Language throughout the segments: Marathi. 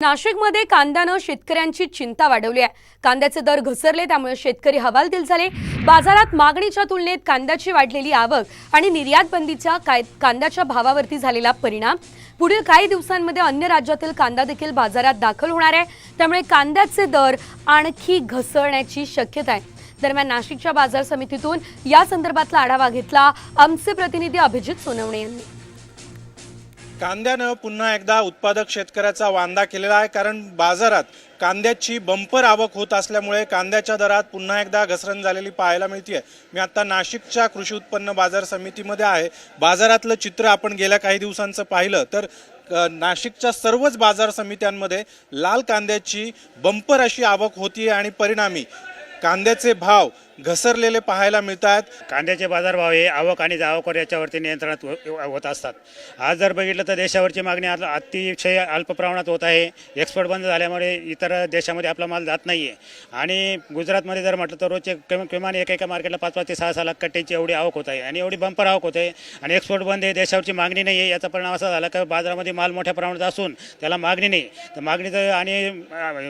नाशिकमध्ये कांद्यानं शेतकऱ्यांची चिंता वाढवली आहे. कांद्याचे दर घसरले त्यामुळे शेतकरी हवालदिल झाले. बाजारात मागणीच्या तुलनेत कांद्याची वाढलेली आवक आणि निर्यात बंदीच्या काय कांद्याच्या भावावरती झालेला परिणाम. पुढील काही दिवसांमध्ये अन्य राज्यातील कांदा देखील बाजारात दाखल होणार आहे. त्यामुळे कांद्याचे दर आणखी घसरण्याची शक्यता आहे. दरम्यान नाशिकच्या बाजार समितीतून या संदर्भातला आढावा घेतला आमचे प्रतिनिधी अभिजित सोनवणे यांनी. कांद्यानं पुन्हा एकदा उत्पादक शेतकऱ्याचा वांदा केलेला आहे कारण बाजारात कांद्याची बंपर आवक होत असल्यामुळे कांद्याच्या दरात पुन्हा एकदा घसरण झालेली पाहायला मिळते मी आता नाशिकच्या कृषी उत्पन्न बाजार समितीमध्ये आहे. बाजारातलं चित्र आपण गेल्या काही दिवसांचं पाहिलं तर नाशिकच्या सर्वच बाजार समित्यांमध्ये लाल कांद्याची बंपर अशी आवक होती आणि परिणामी कांद्याचे भाव घसरलेले पाहायला मिळतात. कांद्याचे बाजारभाव हे आवक आणि जावकवर याच्यावरती नियंत्रणात होत असतात. आज जर बघितलं तर देशावरची मागणी अतिशय अल्प प्रमाणात होत आहे. एक्सपोर्ट बंद झाल्यामुळे इतर देशामध्ये आपला माल जात नाही आहे आणि गुजरातमध्ये जर म्हटलं तर रोजचे कमी किमान एका एका मार्केटला पाच पाच ते सहा सहा लाख कट्ट्यांची एवढी आवक होत आहे. आणि एवढी बंपर आवक होत. आहे आणि एक्सपोर्ट बंद आहे देशावरची मागणी नाही आहे याचा परिणाम असा झाला की बाजारामध्ये माल मोठ्या प्रमाणात असून त्याला मागणी नाही. तर मागणीचं आणि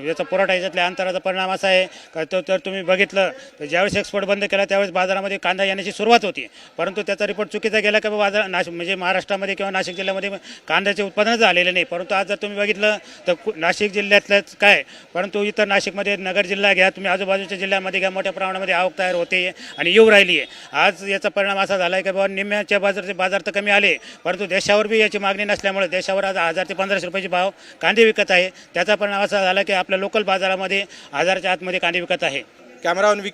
याचा पुरवठा याच्यातल्या अंतराचा परिणाम असा आहे. का तो तर तुम्ही बघितलं तर ज्यावेळेस एक्सपोर्ट बंद केला त्यावेळेस बाजारामध्ये कांदा येण्याची सुरुवात होती. परंतु त्याचा रिपोर्ट चुकीचा गेला की बाजार नाशिक म्हणजे महाराष्ट्रामध्ये किंवा नाशिक जिल्ह्यामध्ये कांद्याचे उत्पादनच आलेले नाही. परंतु आज जर तुम्ही बघितलं तर कु- नाशिक जिल्ह्यातलंच काय परंतु इतर नाशिकमध्ये नगर जिल्हा घ्या तुम्ही आजूबाजूच्या जिल्ह्यामध्ये घ्या मोठ्या प्रमाणामध्ये आवक तयार होते आणि येऊ राहिली आहे. आज याचा परिणाम असा झाला आहे की बाबा निम्म्याच्या बाजारचे बाजार तर कमी आले परंतु देशावर बी याची मागणी नसल्यामुळे देशावर आज हजार ते पंधराशे रुपयाचे भाव कांदे विकत आहे. त्याचा परिणाम असा झाला की आपल्या लोकल बाजारामध्ये हजारच्या आतमध्ये कांदे विकत आहे. कॅमेरावन